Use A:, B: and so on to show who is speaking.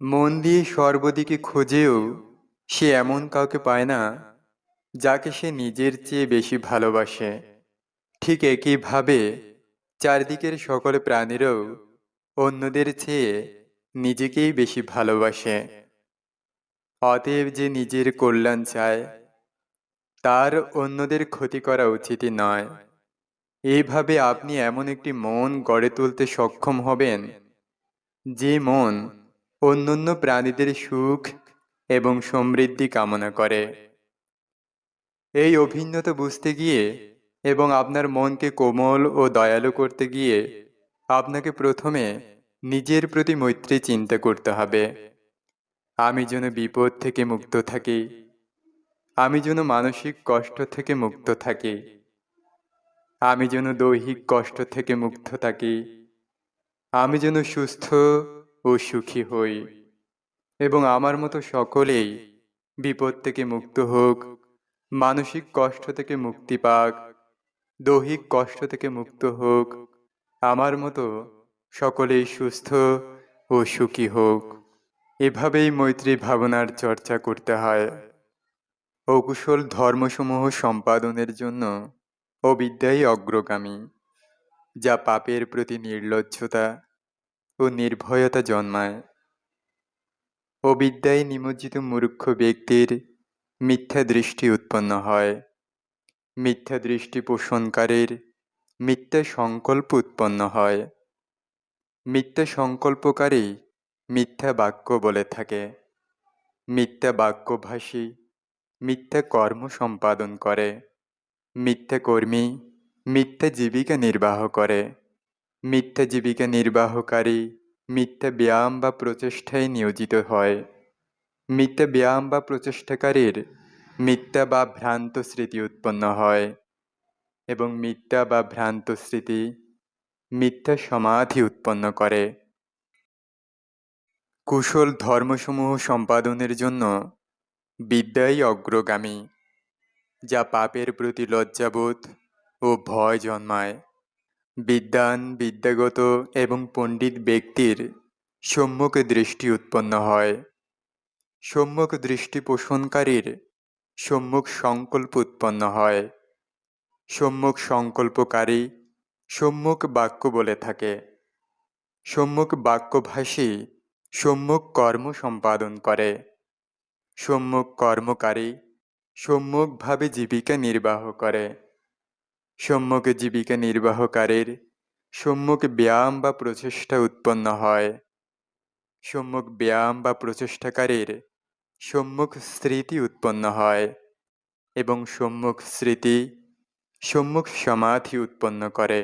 A: মন দিয়ে সর্বদিকে খোঁজেও সে এমন কাউকে পায় না, যাকে সে নিজের চেয়ে বেশি ভালোবাসে। ঠিক একইভাবে চারদিকের সকল প্রাণীরাও অন্যদের চেয়ে নিজেকেই বেশি ভালোবাসে। অতএব যে নিজের কল্যাণ চায়, তার অন্যদের ক্ষতি করা উচিতই নয়। এইভাবে আপনি এমন একটি মন গড়ে তুলতে সক্ষম হবেন, যে মন অন্যান্য প্রাণীদের সুখ এবং সমৃদ্ধি কামনা করে। এই অভিন্নতা বুঝতে গিয়ে এবং আপনার মনকে কোমল ও দয়ালু করতে গিয়ে আপনাকে প্রথমে নিজের প্রতি মৈত্রী চিন্তা করতে হবে। আমি যেন বিপদ থেকে মুক্ত থাকি। আমি যেন মানসিক কষ্ট থেকে মুক্ত থাকি। আমি যেন দৈহিক কষ্ট থেকে মুক্ত থাকি। আমি যেন সুস্থ ও সুখী হই। এবং আমার মতো সকলেই বিপদ থেকে মুক্ত হোক, মানসিক কষ্ট থেকে মুক্তি পাক, দৈহিক কষ্ট থেকে মুক্ত হোক, আমার মতো সকলেই সুস্থ ও সুখী হোক। এভাবেই মৈত্রী ভাবনার চর্চা করতে হয়। অকুশল ধর্মসমূহ সম্পাদনের জন্য অবিদ্যাই অগ্রগামী, যা পাপের প্রতি নির্লজ্জতা ও নির্ভয়তা জন্মায়। অবিদ্যায় নিমজ্জিত মূর্খ ব্যক্তির মিথ্যা দৃষ্টি উৎপন্ন হয়। মিথ্যা দৃষ্টি পোষণকারীর মিথ্যা সংকল্প উৎপন্ন হয়। মিথ্যা সংকল্পকারী মিথ্যা বাক্য বলে থাকে। মিথ্যা বাক্যভাষী মিথ্যা কর্ম সম্পাদন করে। মিথ্যা কর্মী মিথ্যা জীবিকা নির্বাহ করে। মিথ্যা জীবিকা নির্বাহকারী মিথ্যা ব্যায়াম বা প্রচেষ্টায় নিয়োজিত হয়। মিথ্যা ব্যায়াম বা প্রচেষ্টাকারীর মিথ্যা বা ভ্রান্ত স্মৃতি উৎপন্ন হয় এবং মিথ্যা বা ভ্রান্ত স্মৃতি মিথ্যা সমাধি উৎপন্ন করে। কুশল ধর্মসমূহ সম্পাদনের জন্য বিদ্যাই অগ্রগামী, যা পাপের প্রতি লজ্জাবোধ ও ভয় জন্মায়। বিদ্যান বিদ্যাগত এবং পণ্ডিত ব্যক্তির সম্মুখ দৃষ্টি উৎপন্ন হয়। সম্মুখ দৃষ্টি পোষণকারীর সম্মুখ সংকল্প উৎপন্ন হয়। সম্মুখ সংকল্পকারী সম্মুখ বাক্য বলে থাকে। সম্মুখ বাক্যভাষী সম্মুখ কর্ম সম্পাদন করে। সম্মুখ কর্মকারী সম্মুখভাবে জীবিকা নির্বাহ করে। সম্মুখ জীবিকা নির্বাহকারীর সম্যক ব্যায়াম বা প্রচেষ্টা উৎপন্ন হয়। সম্মুখ ব্যায়াম বা প্রচেষ্টাকারীর সম্মুখ স্মৃতি উৎপন্ন হয় এবং সম্মুখ স্মৃতি সম্মুখ সমাধি উৎপন্ন করে।